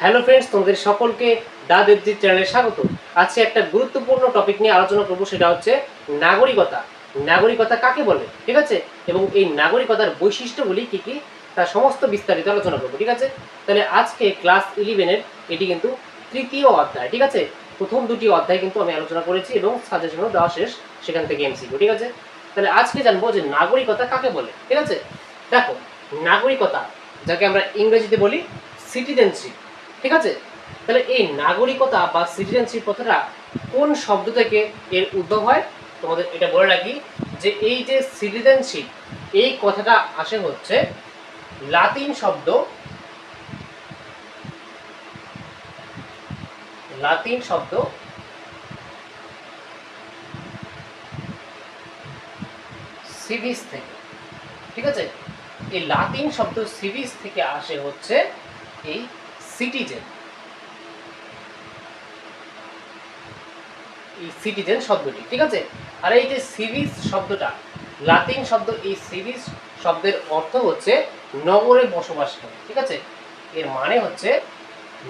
Hello friends তোমাদের সকলকে দা দেবজি চ্যানেলে স্বাগত। আজকে একটা গুরুত্বপূর্ণ টপিক নিয়ে আলোচনা করব, সেটা হচ্ছে নাগরিকতা। নাগরিকতা কাকে বলে, ঠিক আছে? এবং এই নাগরিকতার বৈশিষ্ট্যগুলি কি কি তার সমস্ত বিস্তারিত আলোচনা করব, ঠিক আছে? তাহলে আজকে ক্লাস ইলেভেনের এটি কিন্তু তৃতীয় অধ্যায়, ঠিক আছে? প্রথম দুটি অধ্যায় কিন্তু আমি আলোচনা করেছি এবং সাজেশনও দেওয়া শেষ সেখান থেকে এমসিকিউ ঠিক আছে? তাহলে আজকে জানব যে নাগরিকতা কাকে বলে, ঠিক আছে? দেখো, নাগরিকতা, যাকে আমরা ইংরেজিতে বলি সিটিজেনশিপ ঠিক আছে? তাহলে এই নাগরিকতা বা সিটিজেনশিপ কথাটা কোন শব্দ থেকে এর উদ্ভব হয়? তোমাদের এটা বলে রাখি যে এই যে সিটিজেনশিপ এই কথাটা আসে হচ্ছে লাতিন শব্দ লাতিন শব্দ সিভিস থেকে। ঠিক আছে? এই লাতিন শব্দ সিভিস থেকে আসে হচ্ছে এই সিটিজেন এই সিটিজেন শব্দটি, ঠিক আছে? আর এই যে সিভিস শব্দটা, লাতিন শব্দ, এই সিভিস শব্দের অর্থ হচ্ছে নগরে বসবাসকারী ঠিক আছে? এর মানে হচ্ছে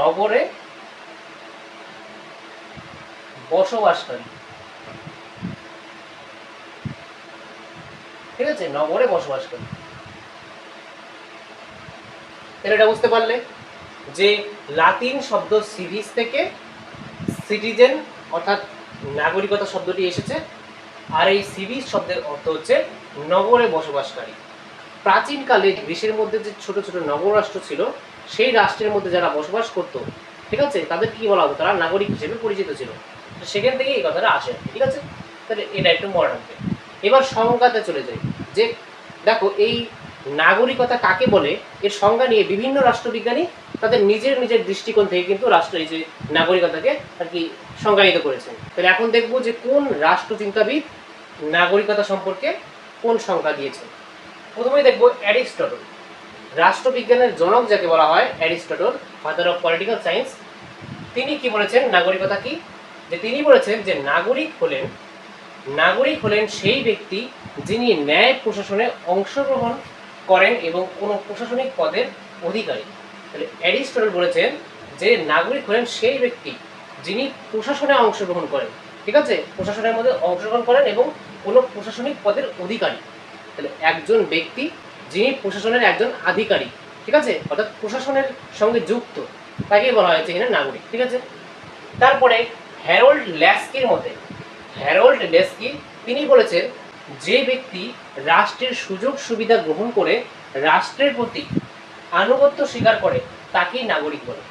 নগরে বসবাসকারী ঠিক আছে? নগরে বসবাসকারী তাহলে এটা বুঝতে পারলে? যে লাতিন শব্দ সিভিস থেকে সিটিজেন অর্থাৎ নাগরিকতা শব্দটি এসেছে, আর এই সিভিস শব্দের অর্থ হচ্ছে নগরে বসবাসকারী। প্রাচীনকালে গ্রীসের মধ্যে যে ছোট ছোট নগরাষ্ট্র ছিল, সেই রাষ্ট্রের মধ্যে যারা বসবাস করত, ঠিক আছে? তাদের কি বলা হতো? তারা নাগরিক হিসেবে পরিচিত ছিল। সেখান থেকে এই কথাটা আসে, ঠিক আছে? তাহলে এটা একটু মনে রাখবে এবার সংজ্ঞাতে চলে যাই। যে দেখো, এই নাগরিকতা কাকে বলে? এর সংজ্ঞা নিয়ে বিভিন্ন রাষ্ট্রবিজ্ঞানী তাদের নিজের নিজের দৃষ্টিকোণ থেকে কিন্তু রাষ্ট্র এই যে নাগরিকতাকে আর কি সংজ্ঞায়িত করেছেন তাহলে এখন দেখব যে কোন রাষ্ট্রচিন্তাবিদ নাগরিকতা সম্পর্কে কোন সংজ্ঞা দিয়েছেন প্রথমেই দেখব অ্যারিস্টটল। রাষ্ট্রবিজ্ঞানের জনক যাকে বলা হয় Aristotle father of political science তিনি কি বলেছেন? নাগরিকতা কি? যে তিনি বলেছেন যে নাগরিক হলেন নাগরিক হলেন সেই ব্যক্তি যিনি ন্যায় প্রশাসনে অংশগ্রহণ করেন এবং কোনো প্রশাসনিক পদের অধিকারী। তাহলে অ্যারিস্টটল বলেছেন যে নাগরিক হলেন সেই ব্যক্তি যিনি প্রশাসনে অংশগ্রহণ করেন। ঠিক আছে? প্রশাসনের মধ্যে অংশগ্রহণ করেন এবং কোনো প্রশাসনিক পদের অধিকারী। তাহলে একজন ব্যক্তি যিনি প্রশাসনের একজন আধিকারিক, ঠিক আছে? অর্থাৎ প্রশাসনের সঙ্গে যুক্ত, তাকেই বলা হয়েছে এখানে নাগরিক, ঠিক আছে? তারপরে হ্যারোল্ড ল্যাস্কির মতে, হ্যারোল্ড লেস্কি তিনি বলেছেন, যে ব্যক্তি রাষ্ট্রের সুযোগ সুবিধা গ্রহণ করে রাষ্ট্রের প্রতি আনুগত্য স্বীকার করে তাকেই নাগরিক বলে।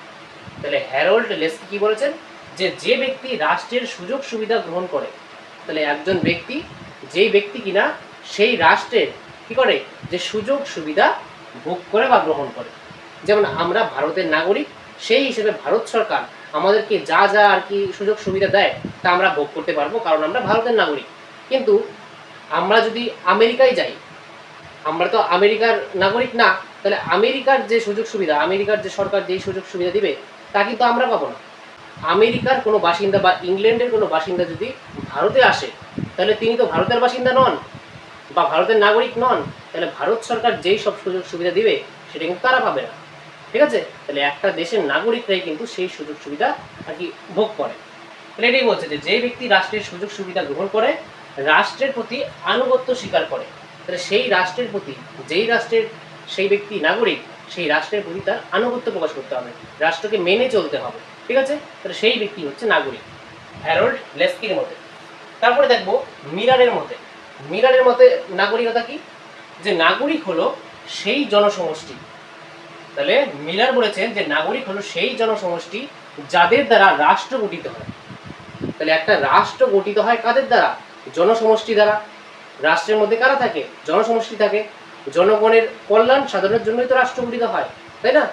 তাহলে হ্যারোল্ড লেস্কি কি বলেছেন? যে যে ব্যক্তি রাষ্ট্রের সুযোগ সুবিধা গ্রহণ করে, তাহলে একজন ব্যক্তি যেই ব্যক্তি কিনা সেই রাষ্ট্রের কি করে? যে সুযোগ সুবিধা ভোগ করে বা গ্রহণ করে। যেমন আমরা ভারতের নাগরিক, সেই হিসেবে ভারত সরকার আমাদেরকে যা যা আর কি সুযোগ সুবিধা দেয়, তা আমরা ভোগ করতে পারব কারণ আমরা ভারতের নাগরিক। কিন্তু আমরা যদি আমেরিকায় যাই, আমরা তো আমেরিকার নাগরিক না তাহলে আমেরিকার যে সুযোগ সুবিধা, আমেরিকার যে সরকার যেই সুযোগ সুবিধা দিবে, তা কিন্তু আমরা পাবো না। আমেরিকার কোনো বাসিন্দা বা ইংল্যান্ডের কোনো বাসিন্দা যদি ভারতে আসে, তাহলে তিনি তো ভারতের বাসিন্দা নন বা ভারতের নাগরিক নন, তাহলে ভারত সরকার যেই সব সুযোগ সুবিধা দিবে, সেটা কিন্তু তারা পাবে না। ঠিক আছে? তাহলে একটা দেশের নাগরিকরাই কিন্তু সেই সুযোগ সুবিধা আর কি ভোগ করে। তাহলে এটাই বলছে যে যে ব্যক্তি রাষ্ট্রের সুযোগ সুবিধা গ্রহণ করে, রাষ্ট্রের প্রতি আনুগত্য স্বীকার করে, তাহলে সেই রাষ্ট্রের প্রতি, যেই রাষ্ট্রের সেই ব্যক্তি নাগরিক, সেই রাষ্ট্রের প্রতি তার আনুগত্য প্রকাশ করতে হবে। রাষ্ট্রকে মেনে চলতে হবে, ঠিক আছে? তাহলে সেই ব্যক্তি হচ্ছে নাগরিক, হ্যারোল্ড লেস্কির মতে। তারপরে দেখব মিরারের মতে। মিরারের মতে নাগরিকতা কি? যে নাগরিক হলো সেই জনসমষ্টি। তাহলে মিলার বলেছেন যে নাগরিক হলো সেই জনসমষ্টি যাদের দ্বারা রাষ্ট্র গঠিত হয়। তাহলে একটা রাষ্ট্র গঠিত হয় কাদের দ্বারা? জনসমষ্টি দ্বারা। রাষ্ট্রের মধ্যে কারা থাকে? জনসমষ্টি থাকে। জনগণের কল্যাণ সাধনের জন্যই তো রাষ্ট্র গঠিত হয়, তাই না?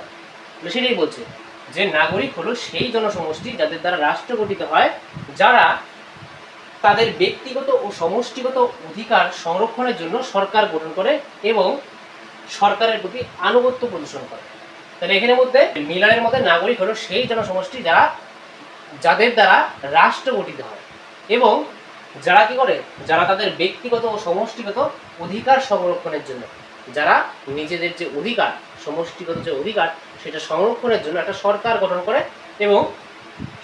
সেটাই বলছে। যে নাগরিক হলো সেই জনসমষ্টি যাদের দ্বারা রাষ্ট্র গঠিত হয়, যারা তাদের ব্যক্তিগত ও সমষ্টিগত অধিকার সংরক্ষণের জন্য সরকার গঠন করে এবং সরকারের প্রতি আনুগত্য প্রদর্শন করে। তাহলে এখানের মধ্যে মিলারের মধ্যে নাগরিক হলো সেই জনসমষ্টি যারা, যাদের দ্বারা রাষ্ট্র গঠিত হয়। এবং যারা কি করে? যারা তাদের ব্যক্তিগত ও সমষ্টিগত অধিকার সংরক্ষণের জন্য। যারা নিজেদের যে অধিকার, সমষ্টিগত যে অধিকার, সেটা সংরক্ষণের জন্য একটা সরকার গঠন করে এবং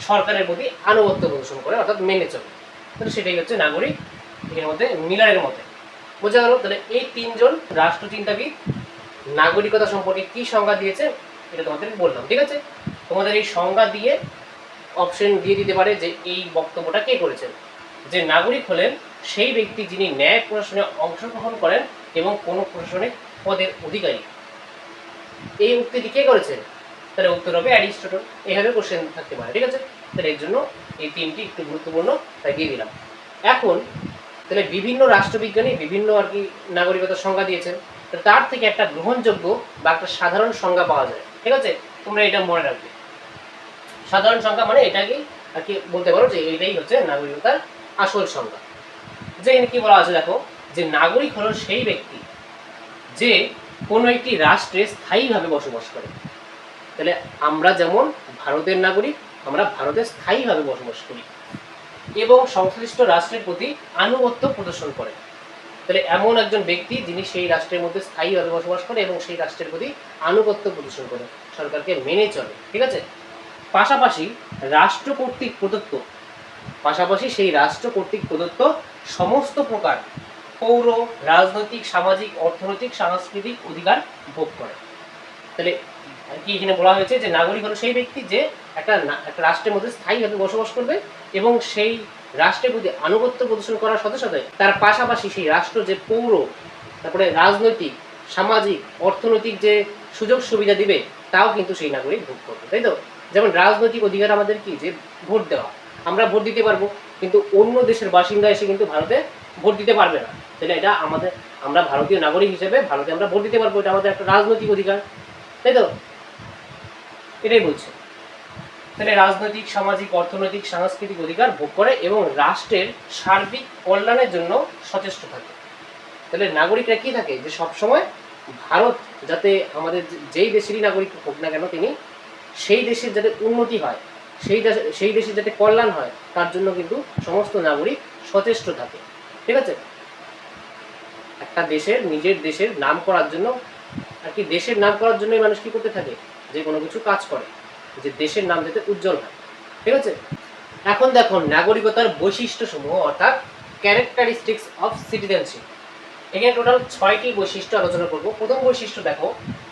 সরকারের প্রতি আনুগত্য প্রদর্শন করে, অর্থাৎ মেনে চলে। তাহলে সেটাই হচ্ছে নাগরিক, এর মধ্যে মিলারের মতে। বোঝা গেল, তাহলে এই তিনজন রাষ্ট্রচিন্তাবিদ নাগরিকতা সম্পর্কে কি সংজ্ঞা দিয়েছে, এটা তোমাদের বললাম, ঠিক আছে? তোমাদের এই সংজ্ঞা দিয়ে অপশন দিয়ে দিতে পারে যে এই বক্তব্যটা কে করেছেন। যে নাগরিক হলেন সেই ব্যক্তি যিনি ন্যায় প্রশাসনে অংশগ্রহণ করেন এবং কোনো প্রশাসনিক পদের অধিকারী। এই উক্তিটি কে করেছেন তাহলে উত্তর হবে অ্যারিস্টটল। এইভাবে কোশ্চেন থাকতে পারে, ঠিক আছে? তাহলে এর জন্য এই তিনটি একটু গুরুত্বপূর্ণ তাই দিয়ে দিলাম। এখন, তাহলে বিভিন্ন রাষ্ট্রবিজ্ঞানী, বিভিন্ন আর কি নাগরিকতার সংজ্ঞা দিয়েছেন। তার থেকে একটা গ্রহণযোগ্য বা একটা সাধারণ সংজ্ঞা পাওয়া যায়, ঠিক আছে? তোমরা এটা মনে রাখবে। সাধারণ সংজ্ঞা মানে এটাকে আর কি বলতে পারো যে এটাই হচ্ছে নাগরিকতার আসল সংজ্ঞা। যে কি বলা আছে দেখো যে নাগরিক হলো সেই ব্যক্তি যে কোনো একটি রাষ্ট্রে স্থায়ীভাবে বসবাস করে। তাহলে আমরা যেমন ভারতের নাগরিক, আমরা ভারতে স্থায়ীভাবে বসবাস করি এবং সংশ্লিষ্ট রাষ্ট্রের প্রতি আনুগত্য প্রদর্শন করে। তাহলে এমন একজন ব্যক্তি যিনি সেই রাষ্ট্রের মধ্যে স্থায়ীভাবে বসবাস করে এবং সেই রাষ্ট্রের প্রতি আনুগত্য প্রদর্শন করে, সরকারকে মেনে চলে, ঠিক আছে? পাশাপাশি রাষ্ট্র কর্তৃক প্রদত্ত, পাশাপাশি সেই রাষ্ট্র কর্তৃক প্রদত্ত সমস্ত প্রকার পৌর, রাজনৈতিক, সামাজিক, অর্থনৈতিক, সাংস্কৃতিক অধিকার ভোগ করে। তাহলে কি এখানে বলা হয়েছে যে নাগরিক হলো সেই ব্যক্তি যে একটা একটা রাষ্ট্রের মধ্যে স্থায়ীভাবে বসবাস করবে এবং সেই রাষ্ট্রের প্রতি আনুগত্য প্রদর্শন করার সাথে সাথে তার পাশাপাশি সেই রাষ্ট্র যে পৌর, তারপরে রাজনৈতিক, সামাজিক, অর্থনৈতিক যে সুযোগ সুবিধা দিবে, তাও কিন্তু সেই নাগরিক ভোগ করবে, তাই তো? যেমন রাজনৈতিক অধিকার আমাদের কি? যে ভোট দেওয়া। আমরা ভোট দিতে পারব, কিন্তু অন্য দেশের বাসিন্দা এসে কিন্তু ভারতে ভোট দিতে পারবে না। তাহলে এটা আমাদের, আমরা ভারতীয় নাগরিক হিসেবে ভারতে আমরা ভোট দিতে পারব, এটা আমাদের একটা রাজনৈতিক অধিকার। তাই তো? এটাই বলছে। তাহলে রাজনৈতিক, সামাজিক, অর্থনৈতিক, সাংস্কৃতিক অধিকার ভোগ করে এবং রাষ্ট্রের সার্বিক কল্যাণের জন্য সচেষ্ট থাকে। তাহলে নাগরিকরা কি থাকে? যে সবসময় ভারত যাতে আমাদের যেই দেশেরই নাগরিক হোক না কেন তিনি, সেই দেশের যাতে উন্নতি হয়, সেই সেই দেশের যাতে কল্যাণ হয়, তার জন্য কিন্তু সমস্ত নাগরিক সচেষ্ট থাকে। ঠিক আছে? একটা দেশের, নিজের দেশের নাম করার জন্য, আর কি দেশের নাম করার জন্যই মানুষ কি করতে থাকে? যে কোনো কিছু কাজ করে, যে দেশের নাম যাতে উজ্জ্বল হয়। ঠিক আছে? এখন দেখো নাগরিকতার বৈশিষ্ট্য সমূহ অর্থাৎ ক্যারেক্টারিস্টিক্স অফ সিটিজেনশিপ এখানে টোটাল ছয়টি বৈশিষ্ট্য আলোচনা করব। প্রথম বৈশিষ্ট্য দেখো,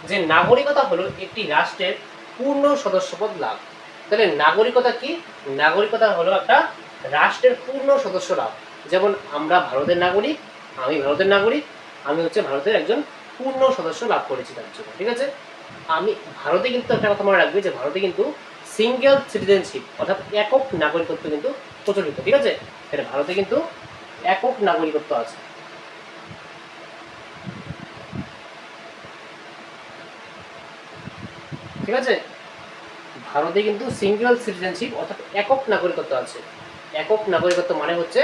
যে নাগরিকতা হলো একটি রাষ্ট্রের পূর্ণ সদস্যপদ লাভ। তাহলে নাগরিকতা কি? নাগরিকতা হলো একটা রাষ্ট্রের পূর্ণ সদস্য লাভ। যেমন আমরা ভারতের নাগরিক আমি ভারতের নাগরিক, আমি হচ্ছে ভারতের একজন পূর্ণ সদস্য লাভ করেছি তার জন্য, ঠিক আছে? আমি ভারতে কিন্তু একটা কথা মনে রাখবে যে ভারতে কিন্তু সিঙ্গেল সিটিজেনশিপ অর্থাৎ একক নাগরিকত্ব কিন্তু প্রচলিত, ঠিক আছে? এটা ভারতে কিন্তু একক নাগরিকত্ব আছে। ঠিক আছে? ভারতে কিন্তু সিঙ্গেল সিটিজেনশিপ অর্থাৎ একক নাগরিকত্ব আছে। একক নাগরিকত্ব মানে হচ্ছে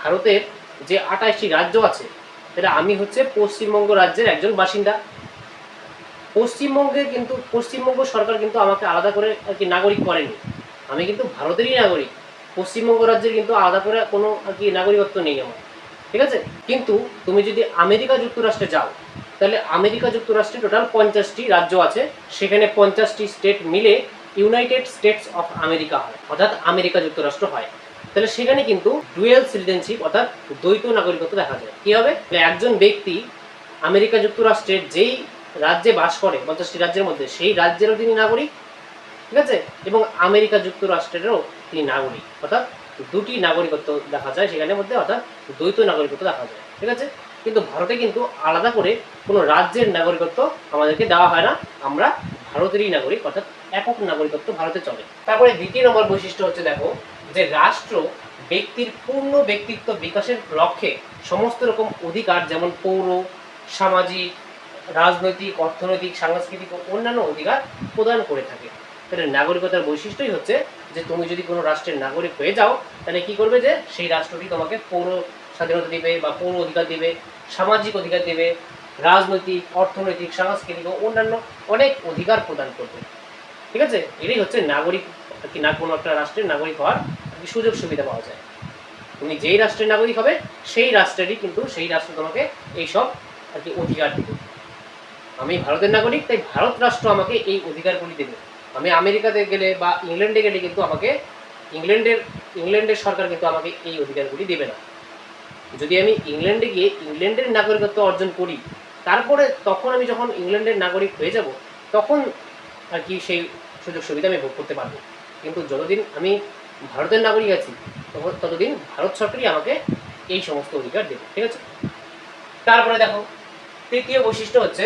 ভারতের যে আঠাশটি রাজ্য আছে, সেটা আমি হচ্ছে পশ্চিমবঙ্গ রাজ্যের একজন বাসিন্দা। পশ্চিমবঙ্গে কিন্তু, পশ্চিমবঙ্গ সরকার কিন্তু আমাকে আলাদা করে আর কি নাগরিক করেনি। আমি কিন্তু ভারতেরই নাগরিক। পশ্চিমবঙ্গ রাজ্যের কিন্তু আলাদা করে কোনো আর কি নাগরিকত্ব নেই আমার। ঠিক আছে? কিন্তু তুমি যদি আমেরিকা যুক্তরাষ্ট্রে যাও, তাহলে আমেরিকা যুক্তরাষ্ট্রে টোটাল পঞ্চাশটি রাজ্য আছে। সেখানে পঞ্চাশটি স্টেট মিলে ইউনাইটেড স্টেটস অফ আমেরিকা হয়। অর্থাৎ আমেরিকা যুক্তরাষ্ট্র হয়। তাহলে সেখানে কিন্তু ডুয়েল সিটিজেনশিপ অর্থাৎ দ্বৈত নাগরিকত্ব দেখা যায়। কি হবে? একজন ব্যক্তি আমেরিকা যুক্তরাষ্ট্রের যেই রাজ্যে বাস করে, পঞ্চাশটি রাজ্যের মধ্যে, সেই রাজ্যেরও তিনি নাগরিক, ঠিক আছে? এবং আমেরিকা যুক্তরাষ্ট্রেরও তিনি নাগরিক। অর্থাৎ দুটি নাগরিকত্ব দেখা যায় সেখানের মধ্যে, অর্থাৎ দ্বৈত নাগরিকত্ব দেখা যায়, ঠিক আছে? কিন্তু ভারতে কিন্তু আলাদা করে কোনো রাজ্যের নাগরিকত্ব আমাদেরকে দেওয়া হয় না। আমরা ভারতেরই নাগরিক, অর্থাৎ একক নাগরিকত্ব ভারতে চলে। তারপরে দ্বিতীয় নম্বর বৈশিষ্ট্য হচ্ছে, দেখো যে রাষ্ট্র ব্যক্তির পূর্ণ ব্যক্তিত্ব বিকাশের লক্ষ্যে সমস্ত রকম অধিকার, যেমন পৌর, সামাজিক, রাজনৈতিক, অর্থনৈতিক, সাংস্কৃতিক ও অন্যান্য অধিকার প্রদান করে থাকে। তাহলে নাগরিকতার বৈশিষ্ট্যই হচ্ছে যে তুমি যদি কোনো রাষ্ট্রের নাগরিক হয়ে যাও, তাহলে কি করবে যে সেই রাষ্ট্রটি তোমাকে পৌর স্বাধীনতা দিবে বা পৌর অধিকার দিবে, সামাজিক অধিকার দেবে, রাজনৈতিক, অর্থনৈতিক, সাংস্কৃতিক ও অন্যান্য অনেক অধিকার প্রদান করবে। ঠিক আছে? এটাই হচ্ছে নাগরিক কি, না কোনো একটা রাষ্ট্রের নাগরিক হওয়ার সুযোগ সুবিধা পাওয়া যায়। তুমি যেই রাষ্ট্রের নাগরিক হবে, সেই রাষ্ট্রেরই কিন্তু সেই রাষ্ট্র তোমাকে এইসব আর কি অধিকার দেবে। আমি ভারতের নাগরিক, তাই ভারত রাষ্ট্র আমাকে এই অধিকারগুলি দেবে। আমি আমেরিকাতে গেলে বা ইংল্যান্ডে গেলে কিন্তু আমাকে ইংল্যান্ডের ইংল্যান্ডের সরকার কিন্তু আমাকে এই অধিকারগুলি দেবে না। যদি আমি ইংল্যান্ডে গিয়ে ইংল্যান্ডের নাগরিকত্ব অর্জন করি, তারপরে তখন আমি যখন ইংল্যান্ডের নাগরিক হয়ে যাব, তখন আর কি সেই সুযোগ সুবিধা আমি ভোগ করতে পারব। কিন্তু যতদিন আমি ভারতের নাগরিক আছি ততদিন ভারত সরকারই আমাকে এই সমস্ত অধিকার দেবে, ঠিক আছে? তারপরে দেখো, তৃতীয় বৈশিষ্ট্য হচ্ছে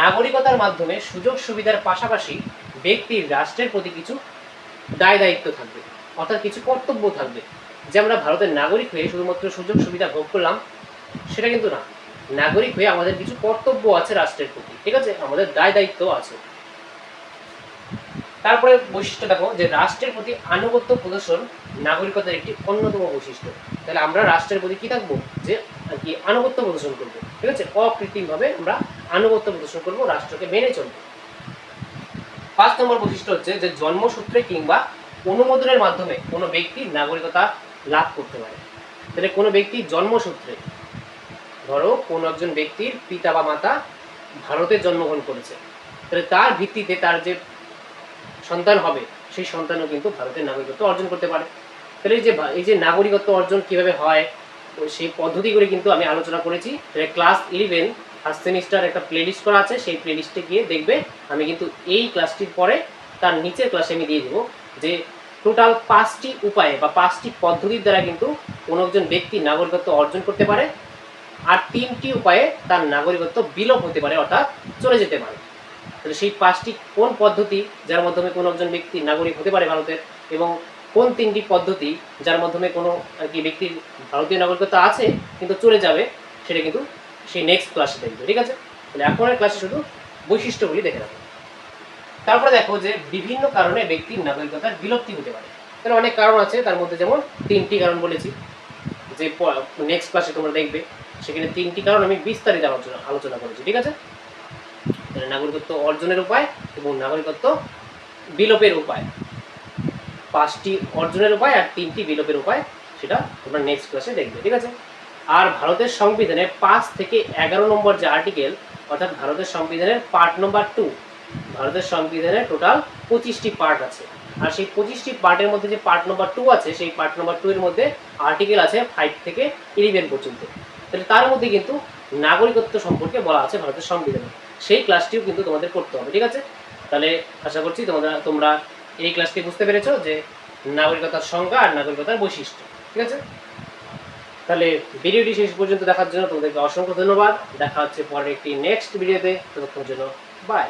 নাগরিকতার মাধ্যমে সুযোগ সুবিধার পাশাপাশি ব্যক্তির রাষ্ট্রের প্রতি কিছু দায় দায়িত্ব থাকবে, অর্থাৎ কিছু কর্তব্য থাকবে। যে আমরা ভারতের নাগরিক হয়ে শুধুমাত্র সুযোগ সুবিধা ভোগ করলাম, সেটা কিন্তু না। নাগরিক হয়ে আমাদের কিছু কর্তব্য আছে রাষ্ট্রের প্রতি, ঠিক আছে? আমাদের দায় দায়িত্ব আছে। তারপরে বৈশিষ্ট্য দেখো যে রাষ্ট্রের প্রতি আনুগত্য প্রদর্শন নাগরিকতার একটি অন্যতম বৈশিষ্ট্য। তাহলে আমরা রাষ্ট্রের প্রতি কি থাকব? যে কি আনুগত্য প্রদর্শন করব। ঠিক আছে? অকৃত্রিমভাবে আমরা আনুগত্য প্রদর্শন করব রাষ্ট্রকে মেনে চলবো পাঁচ নম্বর বৈশিষ্ট্য হচ্ছে যে জন্মসূত্রে কিংবা অনুমোদনের মাধ্যমে কোনো ব্যক্তি নাগরিকতা লাভ করতে পারে। তাহলে কোনো ব্যক্তি জন্মসূত্রে, ধরো কোনো একজন ব্যক্তির পিতা বা মাতা ভারতে জন্মগ্রহণ করেছে। তাহলে তার ভিত্তিতে তার যে সন্তান হবে, সেই সন্তানও কিন্তু ভারতের নাগরিকত্ব অর্জন করতে পারে। তাহলে এই যে এই যে নাগরিকত্ব অর্জন কীভাবে হয় সেই পদ্ধতিগুলি কিন্তু আমি আলোচনা করেছি। ক্লাস ইলেভেন ফার্স্ট সেমিস্টার একটা প্লেলিস্ট করা আছে, সেই প্লে প্লেলিস্টে গিয়ে দেখবে আমি কিন্তু এই ক্লাসটির পরে তার নিচের ক্লাসে আমি দিয়ে দেবো যে টোটাল পাঁচটি উপায়ে বা পাঁচটি পদ্ধতির দ্বারা কিন্তু কোনো একজন ব্যক্তি নাগরিকত্ব অর্জন করতে পারে। আর তিনটি উপায়ে তার নাগরিকত্ব বিলোপ হতে পারে, অর্থাৎ চলে যেতে পারে। তাহলে সেই পাঁচটি কোন পদ্ধতি যার মাধ্যমে কোনো একজন ব্যক্তি নাগরিক হতে পারে ভারতের? এবং কোন তিনটি পদ্ধতি যার মাধ্যমে কোনো আর কি ব্যক্তির ভারতীয় নাগরিকত্ব আছে, কিন্তু চলে যাবে, সেটা কিন্তু সেই নেক্সট ক্লাসে দেখবে, ঠিক আছে? তাহলে এখনের ক্লাসে শুধু বৈশিষ্ট্যগুলি দেখে রাখো তারপরে দেখো যে বিভিন্ন কারণে ব্যক্তির নাগরিকতার বিলুপ্তি হতে পারে। তাহলে অনেক কারণ আছে, তার মধ্যে যেমন তিনটি কারণ বলেছি, যে নেক্সট ক্লাসে তোমরা দেখবে, সেখানে তিনটি কারণ আমি বিস্তারিত আলোচনা আলোচনা করেছি, ঠিক আছে? নাগরিকত্ব অর্জনের উপায় এবং নাগরিকত্ব বিলোপের উপায়। পাঁচটি অর্জনের উপায় আর তিনটি বিলোপের উপায় সেটা তোমরা নেক্সট ক্লাসে দেখবে, ঠিক আছে? আর ভারতের সংবিধানে পাঁচ থেকে এগারো নম্বর যে আর্টিকেল অর্থাৎ ভারতের সংবিধানের পার্ট নম্বর টু ভারতের সংবিধানে টোটাল পঁচিশটি পার্ট আছে। আর সেই পঁচিশটি পার্টের মধ্যে যে পার্ট নম্বর টু আছে, সেই পার্ট নম্বর টু এর মধ্যে আর্টিকেল আছে ফাইভ থেকে ইলেভেন পর্যন্ত। তাহলে তার মধ্যে কিন্তু নাগরিকত্ব সম্পর্কে বলা আছে ভারতের সংবিধানে। সেই ক্লাসটিও কিন্তু তোমাদের করতে হবে, ঠিক আছে? তাহলে আশা করছি তোমরা তোমরা এই ক্লাসটি বুঝতে পেরেছ যে নাগরিকতার সংজ্ঞা আর নাগরিকতার বৈশিষ্ট্য, ঠিক আছে? তাহলে ভিডিওটি শেষ পর্যন্ত দেখার জন্য তোমাদেরকে অসংখ্য ধন্যবাদ। দেখা হচ্ছে পরের একটি নেক্সট ভিডিওতে ততক্ষণ জন্য বাই